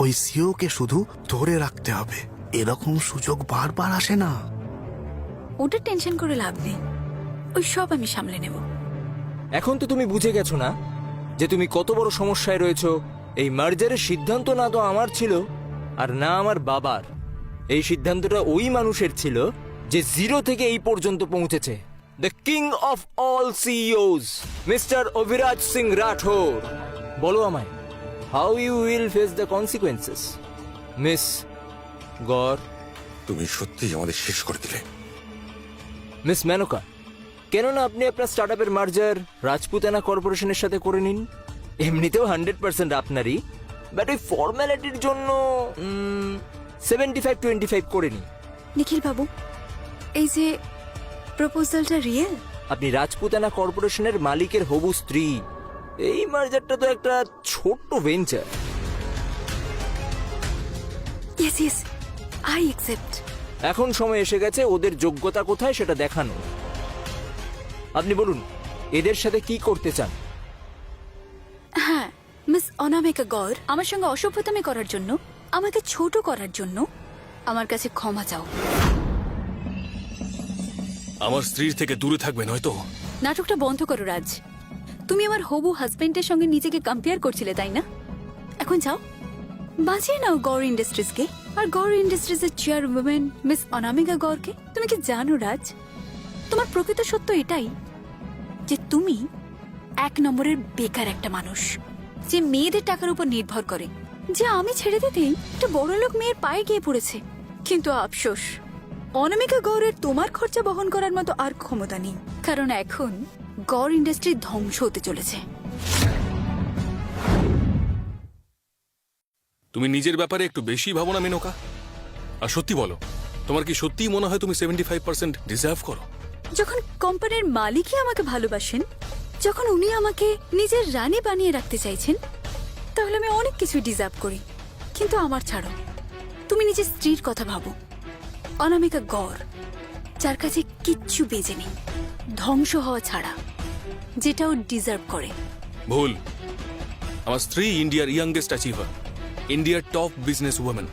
ওই সিওকে শুধু ধরে রাখতে হবে। এরকম সুযোগ বারবার আসে না। ওটা টেনশন করে লাভ নেই। ওই সব আমি সামলে নেব। এখন তো তুমি বুঝে গেছো না যে তুমি কত বড় সমস্যায় রয়েছো। এই মার্জারের সিদ্ধান্ত না তো আমার ছিল আর না আমার বাবার। এই সিদ্ধান্তটা ওই মানুষের ছিল যে জিরো থেকে এই পর্যন্ত পৌঁছেছে। The king of all CEOs mister Abhiraj Singh Rathore. বলো আমায়। How you will face the consequences miss গর তুমি সত্যিই আমাদের শেষ করে দিলে। মিস মেনকা কেননা আপনি আপনার স্টার্ট আপের মার্জার রাজপুতানা কর্পোরেশনের সাথে করে নিন। এমনিতেও হান্ড্রেড পার্সেন্ট আপনারই। বাট ওই ফর্ম্যালিটির জন্য সেভেন্টি ফাইভ টোয়েন্টি ফাইভ করে নিন। নিখিল বাবু এই যে প্রপোজালটা রিয়েল আপনি রাজপুতানা কর্পোরেশনের মালিকের হবু স্ত্রী। এই মার্জারটা তো একটা ছোট্ট venture yes yes I accept এখন সময় এসে গেছে ওদের যোগ্যতা কোথায় সেটা দেখানো। আপনি বলুন এদের সাথে কি করতে চান? হ্যাঁ মিস অনামিকা গৌর আমার সঙ্গে অসভ্যতামি করার জন্য আমাকে ছোট করার জন্য আমার কাছে ক্ষমা চাও। আমার স্ত্রীর থেকে দূরে থাকবে নয়তো? নাটকটা বন্ধ করো রাজ। তুমি আমার হবু হাজবেন্ডের সঙ্গে নিজেকে কম্পেয়ার করছিলে, তাই না? এখন যাও। বাঁচিয়ে নাও গৌর ইন্ডাস্ট্রিজকে আর গৌর ইন্ডাস্ট্রিজের চেয়ারম্যান মিস অনামিকা গৌরকে তুমি কি জানো, রাজ? তোমার প্রকৃত সত্য এটাই যে তুমি এক নম্বরের বেকার একটা মানুষ, যে মেয়েদের টাকার উপর নির্ভর করে। যে আমি ছেড়ে দিতেই একটা বড় লোক মেয়ের পায়ে গিয়ে পড়েছে। কিন্তু আফসোস, অনামিকা গৌরের তোমার খরচা বহন করার মতো আর ক্ষমতা নেই। কারণ এখন গড় ইন্ডাস্ট্রি ধ্বংস হতে চলেছে। তুমি নিজের ব্যাপারে একটু বেশি ভাবো না মেনকা। আর সত্যি বলো তোমার কি সত্যিই মনে হয় তুমি সেভেন্টি ফাইভ পার্সেন্ট ডিজার্ভ করো? যখন কোম্পানির মালিকই আমাকে ভালোবাসেন যখন উনি আমাকে নিজের রানী বানিয়ে রাখতে চাইছেন তাহলে আমি অনেক কিছু ডিজার্ভ করি কিন্তু আমার ছাড়ো তুমি নিজের স্ত্রীর কথা ভাবো অনামিকা গড় যার কাছে কিচ্ছু বেজে নেই। ধ্বংস হওয়া ছাড়া যেটা ও ডিজার্ভ করে। ভুল। আমার স্ত্রী ইন্ডিয়ার ইয়াংগেস্ট অ্যাচিভার ইন্ডিয়ার টপ বিজনেস উইমেন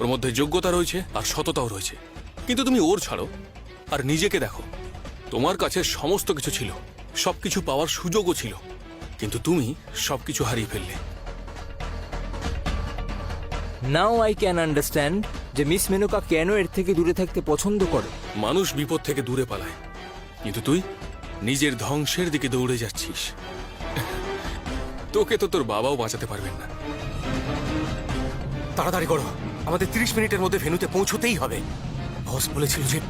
ওর মধ্যে যোগ্যতা রয়েছে আর সততাও রয়েছে। কিন্তু তুমি ওর ছাড়ো আর নিজেকে দেখো। তোমার কাছে সমস্ত কিছু ছিল সবকিছু পাওয়ার সুযোগও ছিল কিন্তু তুমি সবকিছু হারিয়ে ফেললে। নাও আই ক্যান আন্ডারস্ট্যান্ড যে মিস মেনকা কেন এর থেকে দূরে থাকতে পছন্দ করে? মানুষ বিপদ থেকে দূরে পালায়। কিন্তু তুই নিজের ধ্বংসের দিকে দৌড়ে যাচ্ছিস। তোকে তো তোর বাবাও বাঁচাতে পারবেন না। তাড়াতাড়ি করো। আমাদের তিরিশ মিনিটের মধ্যে ভেনুতে পৌঁছতেই হবে। বস বলেছিল যে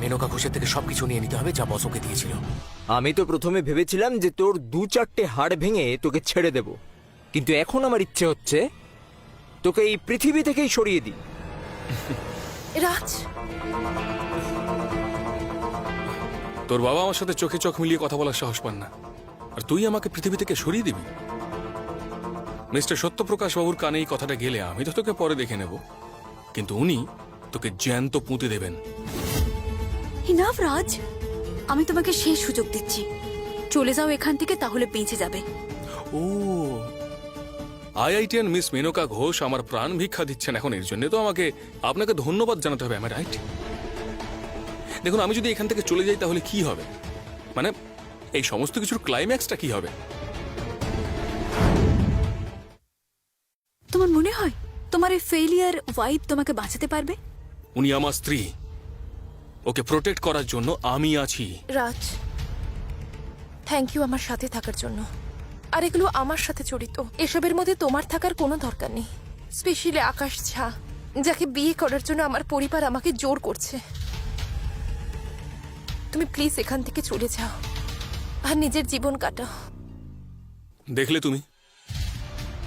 মেনকা ঘোষের থেকে সবকিছু নিয়ে নিতে হবে যা বস ওকে দিয়েছিল। আমি তো প্রথমে ভেবেছিলাম যে তোর দু চারটে হাড় ভেঙে তোকে ছেড়ে দেব। কিন্তু এখন আমার ইচ্ছে হচ্ছে তোকে এই পৃথিবী থেকেই সরিয়ে দিই। রাজ! তোর বাবা আমার সাথে চোখে চোখ মিলিয়ে কথা বলার সাহস পান না। আর তুই আমাকে পৃথিবী থেকে সরিয়ে দিবি। মিস্টার সত্যপ্রকাশ বাবুর কানে এই কথাটা গেলে আমি তো তোকে পরে দেখে নেব। কিন্তু উনি তোকে জ্যান্ত পুঁতে দেবেন। ইনাফ রাজ আমি তোমাকে সেই সুযোগ দিচ্ছি। চলে যাও এখান থেকে তাহলে বেঁচে যাবে। ও আইআইটিয়ান মিস মেনকা ঘোষ আমার প্রাণ ভিক্ষা দিচ্ছেন। এখন এর জন্য তো আমাকে আপনাকে ধন্যবাদ জানাতে হবে আমার রাইট দেখুন আমি যদি এখান থেকে চলে যাই তাহলে কি হবে? মানে এই সমস্ত কিছুর ক্লাইম্যাক্সটা কি হবে? তোমার মনে হয় তোমার এই ফেলিয়ার ওয়াইফ তোমাকে বাঁচাতে পারবে? উনি আমার স্ত্রী। ওকে প্রোটেক্ট করার জন্য আমি আছি। রাজ থ্যাংক ইউ আমার সাথে থাকার জন্য। আর এগুলো আমার সাথে জড়িত। এসবের মধ্যে তোমার থাকার কোনো দরকার নেই। স্পেশালি আকাশ ঝা যাকে বিয়ে করার জন্য আমার পরিবার আমাকে জোর করছে। তুমি প্লিজ এখান থেকে চলে যাও। আর নিজের জীবন কাটাও। দেখলে তুমি?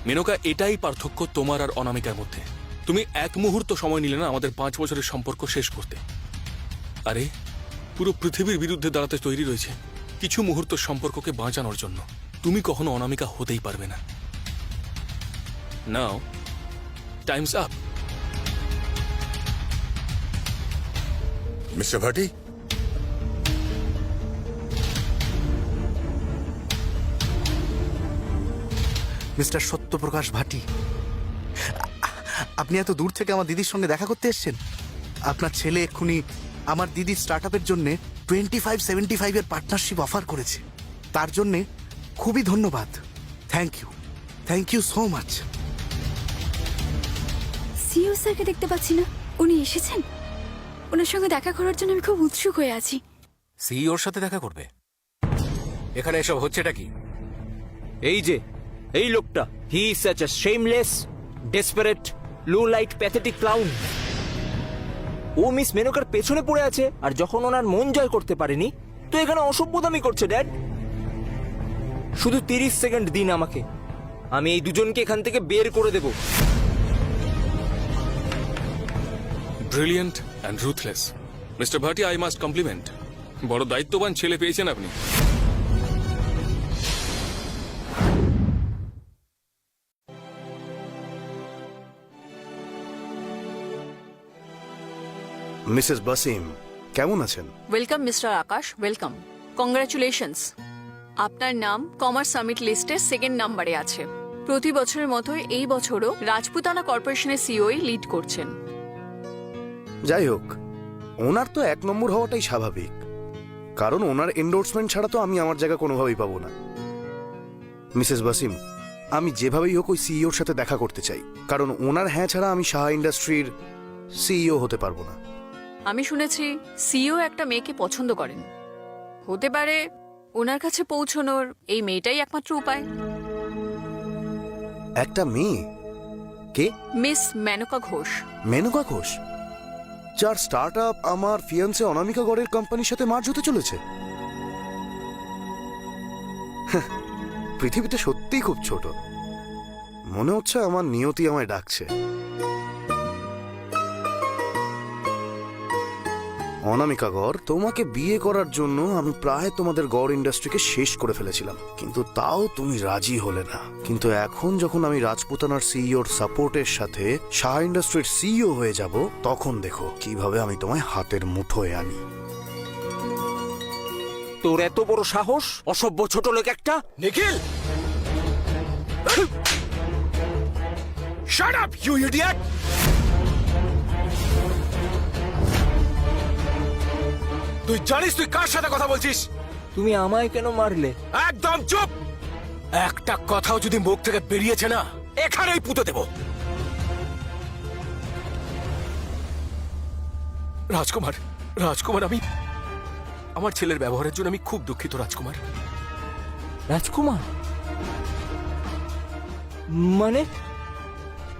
মেনকা এটাই পার্থক্য তোমার আর অনামিকার মধ্যে। তুমি এক মুহূর্ত সময় নিলে না আমাদের পাঁচ বছরের সম্পর্ক শেষ করতে। আরে পুরো পৃথিবীর বিরুদ্ধে দাঁড়াতে তৈরি রয়েছে কিছু মুহূর্ত সম্পর্ককে বাঁচানোর জন্য। তুমি কখনো অনামিকা হতেই পারবে না। Now time's up mister Bhati? Mister Satyaprakash Bhati আপনি এত দূর থেকে আমার দিদির সঙ্গে দেখা করতে এসেছেন? আপনার ছেলে এক্ষুনি আমার দিদির স্টার্ট আপের জন্য টোয়েন্টি ফাইভ সেভেন্টি ফাইভের পার্টনারশিপ অফার করেছে। তার জন্যে খুবই ধন্যবাদ। Thank you thank you so much CEO স্যারকে দেখতে পাচ্ছি না। উনি এসেছেন? ওনার সঙ্গে দেখা করার জন্য আমি খুব উৎসুক হয়ে আছি। সিইওর সাথে দেখা করবে? এখানে এসব হচ্ছেটা কি? এই যে এই লোকটা he is such a shameless desperate low light pathetic clown O miss মেনকার পেছনে পড়ে আছে, আর যখন ওনার মন জয় করতে পারেনি, তো এখানে অসভ্যতামি করছে ড্যাড শুধু তিরিশ সেকেন্ড দিন আমাকে। আমি এই দুজনকে এখান থেকে বের করে দেব। Brilliant and ruthless mister Bhati I must compliment বড় দায়িত্ববান ছেলে পেয়েছেন আপনি। মিসেস বাসিম কেমন আছেন? Welcome mister Akash welcome congratulations আপনার নাম কমার্স সামিট লিস্টে সেকেন্ড নাম্বারে আছে। প্রতি বছরের মতোই এই বছরও রাজপুতানা কর্পোরেশনের সিওই লিড করছেন। যাই হোক ওনার তো এক নম্বর হওয়াটাই স্বাভাবিক। কারণ ওনার এন্ডোর্সমেন্ট ছাড়া তো আমি আমার জায়গা কোনোভাবেই পাবো না। মিসেস বাসিম আমি যেভাবেই হোক ওই সিইওর সাথে দেখা করতে চাই। কারণ ওনার হ্যাঁ ছাড়া আমি সাহা ইন্ডাস্ট্রির সিইও হতে পারব না। আমি শুনেছি সিও একটা মেয়েকে পছন্দ করেন। হতে পারে ওনার কাছে পৌঁছনোর এই মেয়েটাই একমাত্র উপায়। একটা মেয়ে? কে? মিস মেনকা ঘোষ। মেনকা ঘোষ? যার স্টার্ট আপ আমার ফিয়ান্সে অনামিকা গড়ের কোম্পানির সাথে মার্জ হতে চলেছে। পৃথিবীটা সত্যিই খুব ছোট। মনে হচ্ছে আমার নিয়তি আমায় ডাকছে। অনামিকা গড় তোমাকে বিয়ে করার জন্য আমি প্রায় তোমাদের গড় ইন্ডাস্ট্রিকে শেষ করে ফেলেছিলাম। কিন্তু তাও তুমি রাজি হলে না। কিন্তু এখন যখন আমি রাজপুতানার সিইওর সাপোর্টের সাথে শাহ ইন্ডাস্ট্রির সিইও হয়ে যাব তখন দেখো কীভাবে আমি তোমায় হাতের মুঠোয় আনি। তোর এত বড় সাহস? অসভ্য ছোট লোক একটা? Nikhil! Shut up you idiot তুই জানিস তুই কার সাথে কথা বলছিস? তুমি আমায় কেন মারলে? একদম চুপ! একটা কথাও যদি মুখ থেকে বেরিয়েছে না এখানেই পুঁতে দেব। রাজকুমার রাজকুমার আমি আমার ছেলের ব্যবহারের জন্য আমি খুব দুঃখিত রাজকুমার। রাজকুমার? মানে?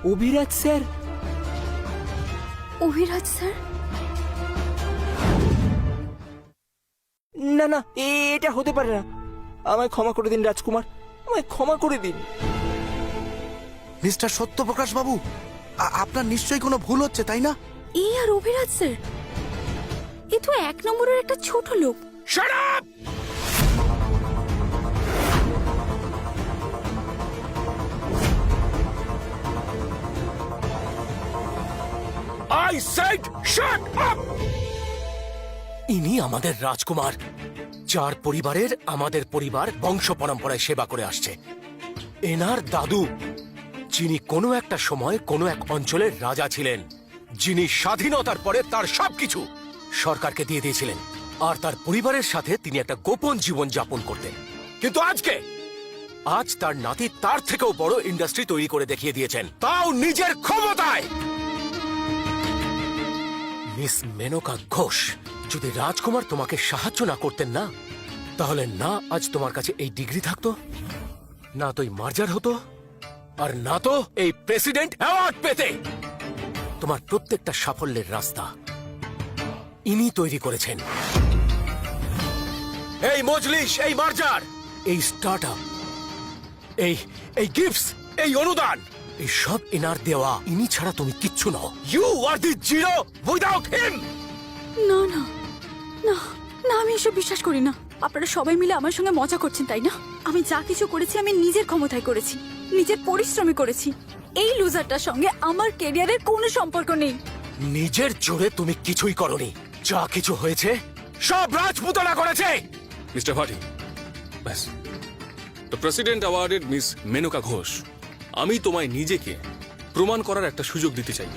অভিরাজ স্যার? অভিরাজ স্যার? না না এটা হতে পারে না। আমায় ক্ষমা করে দিন রাজকুমার। আমায় ক্ষমা করে দিন। মিস্টার সত্যপ্রকাশ বাবু আপনার নিশ্চয়ই কোনো ভুল হচ্ছে তাই না? এই আর অভিরাজ স্যার এ তো এক নম্বরের একটা ছোট লোক! I said shut up! ইনি আমাদের রাজকুমার, যার পরিবারের আমাদের পরিবার বংশ পরম্পরায় সেবা করে আসছে। এনার দাদু, যিনি কোনো একটা সময় কোনো এক অঞ্চলের রাজা ছিলেন, যিনি স্বাধীনতার পরে তার সবকিছু সরকারকে দিয়ে দিয়েছিলেন, আর তার পরিবারের সাথে তিনি একটা গোপন জীবন যাপন করতেন। কিন্তু আজকে, আজ তার নাতি তার থেকেও বড় ইন্ডাস্ট্রি তৈরি করে দেখিয়ে দিয়েছেন। তাও নিজের ক্ষমতায়! মিস মেনকা ঘোষ যদি রাজকুমার তোমাকে সাহায্য না করতেন না, তাহলে না আজ তোমার কাছে এই ডিগ্রি থাকতো, না তো এই মার্জার হতো, আর না তো এই প্রেসিডেন্ট অ্যাওয়ার্ড পেতে। তোমার প্রত্যেকটা সাফল্যের রাস্তা ইনি তৈরি করেছেন। এই মজলিস, এই মার্জার, এই স্টার্ট এই এই গিফটস, এই অনুদান, এই সব এনার দেওয়া ইনি ছাড়া তুমি কিচ্ছু নও। You are the zero without him না না। না না আমি এসব বিশ্বাস করি না। আপনারা সবাই মিলে আমার সঙ্গে মজা করছেন তাই না? আমি যা কিছু করেছি আমি নিজের ক্ষমতায় করেছি। নিজের পরিশ্রমে করেছি। এই লুজারটার সঙ্গে আমার কেরিয়ারের কোনো সম্পর্ক নেই। নিজের জোরে তুমি কিছুই করনি। যা কিছু হয়েছে সব রাজপুতনা করেছে! মিস্টার ভাটি ব্যাস। The president awarded miss Menaka Ghosh আমি তোমায় নিজেকে প্রমাণ করার একটা সুযোগ দিতে চাই।